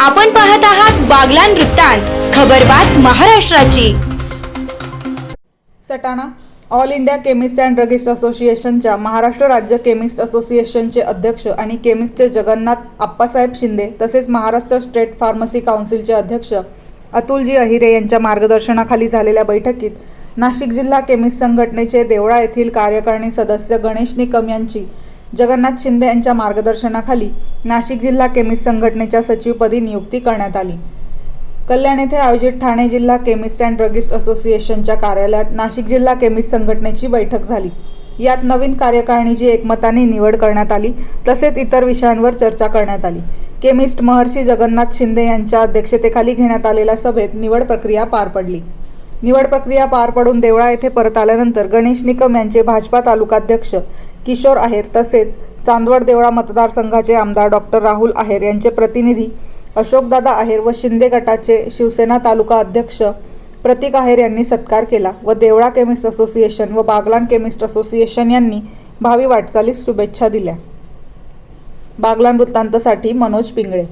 आपण पाहत आहात बागलान वृत्तांत खबरबात महाराष्ट्राची. Satana all India chemist and druggist असोसिएशनच्या महाराष्ट्र राज्य केमिस्ट असोसिएशनचे अध्यक्ष आणि केमिस्टचे जगन्नाथ आप्पासाहेब शिंदे तसेच महाराष्ट्र स्टेट फार्मसी काउन्सिलचे अध्यक्ष अतुलजी अहिरे यांच्या मार्गदर्शनाखाली झालेल्या बैठकीत नाशिक जिल्हा केमिस्ट संघटनेचे देवळा येथील कार्यकारिणी सदस्य गणेश निकम यांची जगन्नाथ शिंदे यांच्या मार्गदर्शनाखाली नाशिक जिल्हा केमिस्ट संघटनेच्या सचिवपदी नियुक्ती करण्यात आली. कल्याण येथे आयोजित ठाणे जिल्हा केमिस्ट अँड ड्रगिस्ट असोसिएशनच्या कार्यालयात नाशिक जिल्हा केमिस्ट संघटनेची बैठक झाली. यात नवीन कार्यकारिणीची एकमताने निवड करण्यात आली तसेच इतर विषयांवर चर्चा करण्यात आली. केमिस्ट महर्षी जगन्नाथ शिंदे यांच्या अध्यक्षतेखाली घेण्यात आलेल्या सभेत निवड प्रक्रिया पार पडली. निवड प्रक्रिया पार पडून देवळा येथे परत आल्यानंतर गणेश निकम यांचे भाजपा तालुकाध्यक्ष किशोर आहेर तसेच चांदवड देवळा मतदारसंघाचे आमदार डॉक्टर राहुल आहेर यांचे प्रतिनिधी अशोकदादा आहेर व शिंदे गटाचे शिवसेना तालुका अध्यक्ष प्रतीक आहेर यांनी सत्कार केला व देवळा केमिस्ट असोसिएशन व बागलान केमिस्ट असोसिएशन यांनी भावी वाटचालीस शुभेच्छा दिल्या. बागलान वृत्तांतसाठी मनोज पिंगळे.